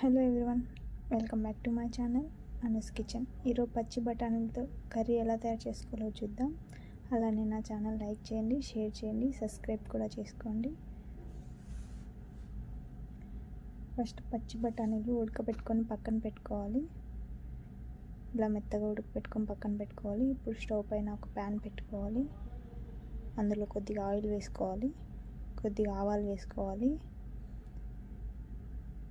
Hello everyone welcome back to my channel Anas kitchen ఈరోజు పచ్చి బఠానీలతో curry ఎలా తయారు చేసుకోవాలో చూద్దాం. అలానే నా ఛానల్ లైక్ చేయండి షేర్ చేయండి సబ్స్క్రైబ్ కూడా చేసుకోండి. ఫస్ట్ పచ్చి బఠానీలు ఉడకబెట్టుకొని పక్కన పెట్టుకోవాలి. ఇలా మెత్తగా ఉడకబెట్టుకొని పక్కన పెట్టుకోవాలి. ఇప్పుడు స్టవ్ పైన ఒక ప్యాన్ పెట్టుకోవాలి. అందులో కొద్దిగా ఆయిల్ వేసుకోవాలి. కొద్దిగా ఆవాలు వేసుకోవాలి.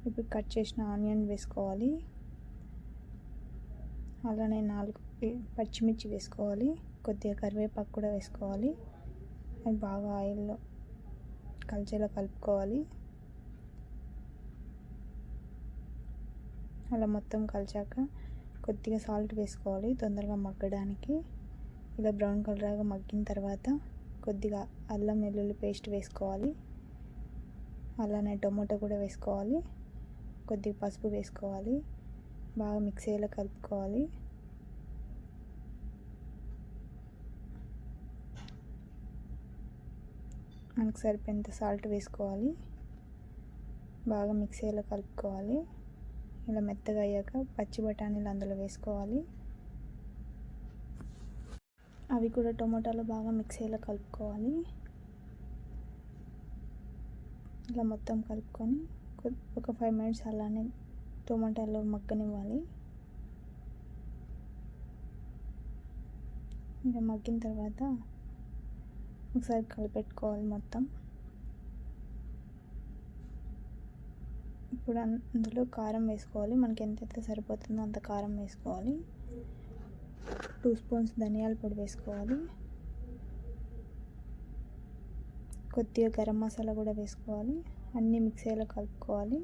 ఇప్పుడు కట్ చేసిన ఆనియన్ వేసుకోవాలి. అలానే నాలుగు పచ్చిమిర్చి వేసుకోవాలి. కొద్దిగా కరివేపాకు కూడా వేసుకోవాలి. అది బాగా ఆయిల్లో కలిసేలా కలుపుకోవాలి. అలా మొత్తం కలిసాక కొద్దిగా సాల్ట్ వేసుకోవాలి తొందరగా మగ్గడానికి. ఇలా బ్రౌన్ కలర్గా మగ్గిన తర్వాత కొద్దిగా అల్లం వెల్లుల్లి పేస్ట్ వేసుకోవాలి. అలానే టొమాటో కూడా వేసుకోవాలి. కొద్దిగా పసుపు వేసుకోవాలి. బాగా మిక్స్ అయ్యేలా కలుపుకోవాలి. మనకు సరిపోయేంత సాల్ట్ వేసుకోవాలి. బాగా మిక్స్ అయ్యేలా కలుపుకోవాలి. ఇలా మెత్తగా అయ్యాక పచ్చి బఠానీలు అందులో వేసుకోవాలి. అవి కూడా టొమాటోలో బాగా మిక్స్ అయ్యేలా కలుపుకోవాలి. ఇలా మొత్తం కలుపుకొని ఒక ఫైవ్ మినిట్స్ అలానే టొమాటాలో మగ్గనివ్వాలి. ఇంకా మగ్గిన తర్వాత ఒకసారి కలిపెట్టుకోవాలి మొత్తం. ఇప్పుడు అందులో కారం వేసుకోవాలి. మనకి ఎంతైతే సరిపోతుందో అంత కారం వేసుకోవాలి. టూ స్పూన్స్ ధనియాల పొడి వేసుకోవాలి. కొద్దిగా గరం మసాలా కూడా వేసుకోవాలి. అన్నీ మిక్స్ అయ్యేలా కలుపుకోవాలి.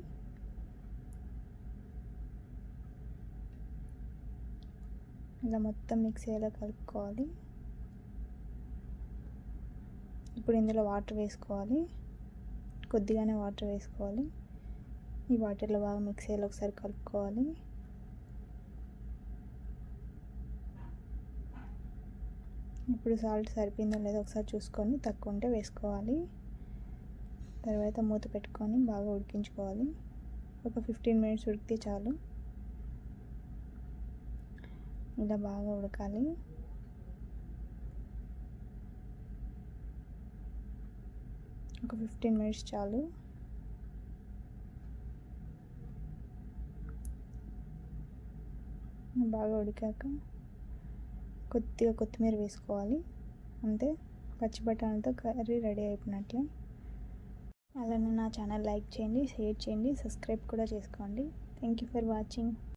ఇలా మొత్తం మిక్స్ అయ్యేలా కలుపుకోవాలి. ఇప్పుడు ఇందులో వాటర్ వేసుకోవాలి. కొద్దిగానే వాటర్ వేసుకోవాలి. ఈ వాటర్లో బాగా మిక్స్ అయ్యేలా ఒకసారి కలుపుకోవాలి. ఇప్పుడు సాల్ట్ సరిపోయిందో లేదో ఒకసారి చూసుకొని తక్కువ ఉంటే వేసుకోవాలి. తర్వాత మూత పెట్టుకొని బాగా ఉడికించుకోవాలి. ఒక ఫిఫ్టీన్ మినిట్స్ ఉడికితే చాలు. ఇలా బాగా ఉడకాలి. ఒక ఫిఫ్టీన్ మినిట్స్ చాలు. బాగా ఉడికాక కొద్దిగా కొత్తిమీర వేసుకోవాలి. అంతే. పచ్చి బఠానీతో కర్రీ రెడీ అయిపోయినట్లే. అలానే నా ఛానల్ లైక్ చేయండి షేర్ చేయండి సబ్స్క్రైబ్ కూడా చేసుకోండి. Thank you for watching